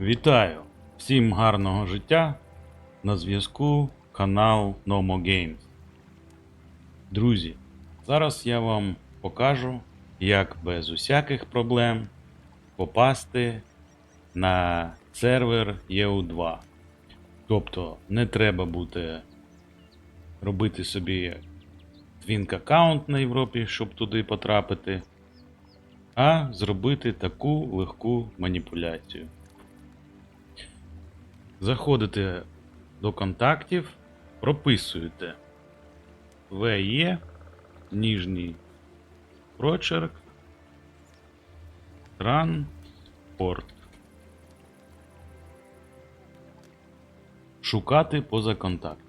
Вітаю! Всім гарного життя! На зв'язку канал Nomo Games. Друзі, зараз я вам покажу, як без усяких проблем попасти на сервер EU2. Тобто не треба буде робити собі твінк аккаунт на Європі, щоб туди потрапити, а зробити таку легку маніпуляцію. Заходите до контактів, прописуєте VE, ніжній прочерк, транспорт. Шукати поза контактом.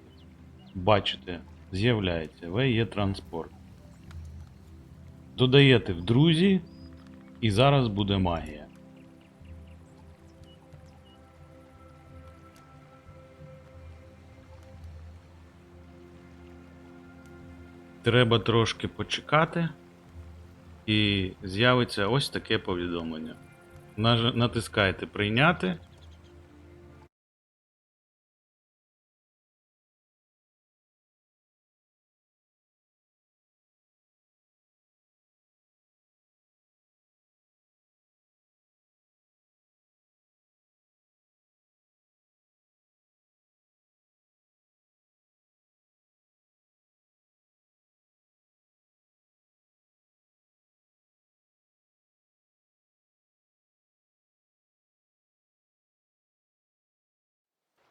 Бачите, з'являється VE транспорт. Додаєте в друзі, і зараз буде магія. Треба трошки почекати, і з'явиться ось таке повідомлення. Натискайте прийняти.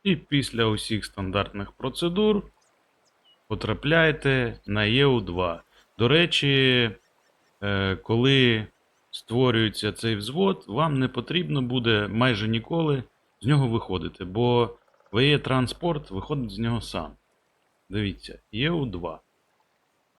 І після усіх стандартних процедур потрапляєте на ЄУ2. До речі, е, коли створюється цей взвод, вам не потрібно буде майже ніколи з нього виходити, бо ВЕ транспорт виходить з нього сам. Дивіться, ЄУ2.